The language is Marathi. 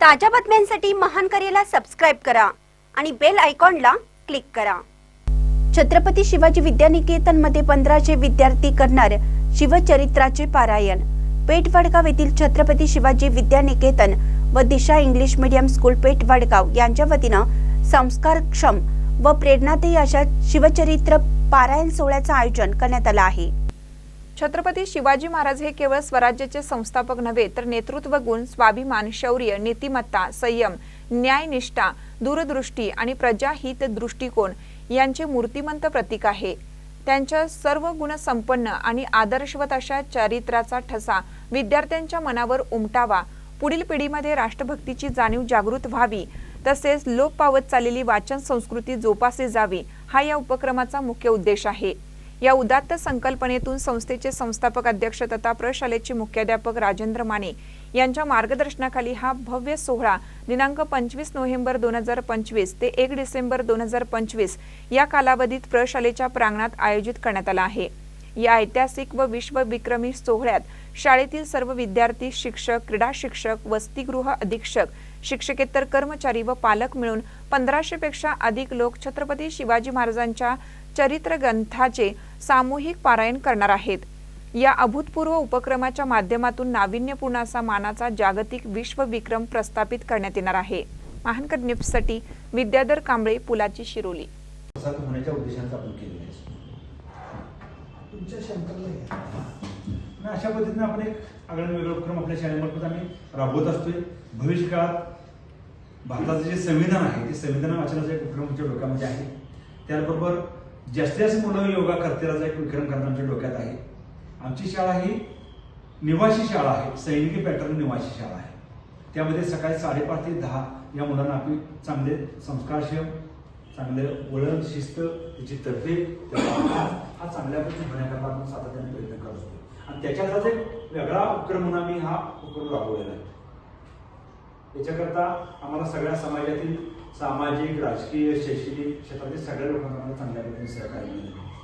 ताज्या बातम्यांसाठी महान करेला सबस्क्राईब करा आणि बेल आयकॉनला क्लिक करा. छत्रपती शिवाजी विद्यानिकेतनमध्ये पंधराशे विद्यार्थी करणार शिवचरित्राचे पारायण. पेठ वडगाव येथील छत्रपती शिवाजी विद्यानिकेतन व Disha English medium school Peth Vadgaon यांच्या वतीनं संस्कारक्षम व प्रेरणादायी अशा शिवचरित्र पारायण सोहळ्याचं आयोजन करण्यात आलं आहे. छत्रपती शिवाजी महाराज हे केवळ स्वराज्याचे संस्थापक नव्हे तर नेतृत्व गुण स्वाभिमान शौर्य नीतिमत्ता संयम न्यायनिष्ठा दूरदृष्टी आणि प्रजाहित दृष्टिकोन यांचे मूर्तिमंत प्रतीक आहे. त्यांच्या सर्व गुणसंपन्न आणि आदर्शवत अशा चारित्र्याचा ठसा विद्यार्थ्यांच्या मनावर उमटावा पुढील पिढीमध्ये राष्ट्रभक्तीची जाणीव जागृत व्हावी तसेच लोप पावत चाललेली वाचन संस्कृती जोपासली जावी हा या उपक्रमाचा मुख्य उद्देश आहे. या उदात्त संकल्पनेतून संस्थेचे संस्थापक अध्यक्ष तथा प्रशालेचे मुख्याध्यापक राजेंद्र माने यांच्या मार्गदर्शनाखाली हा भव्य सोहळा दिनांक पंचवीस नोव्हेंबर दोन हजार पंचवीस ते एक डिसेंबर दोन हजार पंचवीस या कालावधीत प्रशालेच्या प्रांगणात आयोजित करण्यात आला आहे. या ऐतिहासिक व विश्वविक्रमी सोहळ्यात शाळेतील सर्व विद्यार्थी शिक्षक क्रीडा शिक्षक वसतिगृह अधीक्षक शिक्षकेतर कर्मचारी व पालक मिळून पंधराशे पेक्षा अधिक लोक छत्रपती शिवाजी महाराजांच्या चरित्र ग्रंथाचे सामूहिक पारायण करणार आहेत. या अभूतपूर्व उपक्रमाच्या माध्यमातून नाविन्यपूर्ण असा मानाचा जागतिक विश्वविक्रम प्रस्थापित करण्यात येणार आहे. महानकर न्यूजसाठी विद्याधर कांबळे पुलाची शिरोली. प्रसारित होण्याच्या उद्देशाने आपण केलेलं आहे? तुमच्या शंकरला घ्या. आणि अशा पद्धतीने आपण एक आगळं वेगळं उपक्रम आपल्या शाळेमार्फत आम्ही राबवत असतोय. भविष्य काळात भारताचं जे संविधान आहे ते संविधान वाचनाचा एक उपक्रम आमच्या डोक्यामध्ये आहे. त्याचबरोबर जास्तीत जास्त मुलं योगा करतील एक विक्रम करणं आमच्या डोक्यात आहे आमची शाळा ही निवासी शाळा आहे. सैनिकी पॅटर्न निवासी शाळा आहे. त्यामध्ये सकाळी साडेपाच ते दहा या मुलांना आम्ही चांगले संस्कारक्षम चांगले वळण शिस्त त्याची तरफेद हा चांगल्या पद्धतीने होण्याकरता आपण सातत्याने प्रयत्न करत असतो. आणि त्याच्यातलाच एक वेगळा उपक्रम म्हणून आम्ही हा उपक्रम राबवलेला आहे. याच्याकरता आम्हाला सगळ्या समाजातील सामाजिक राजकीय शैक्षणिक क्षेत्रातील सगळ्या लोकांना आम्हाला चांगल्या पद्धतीने सहकार्य मिळेल.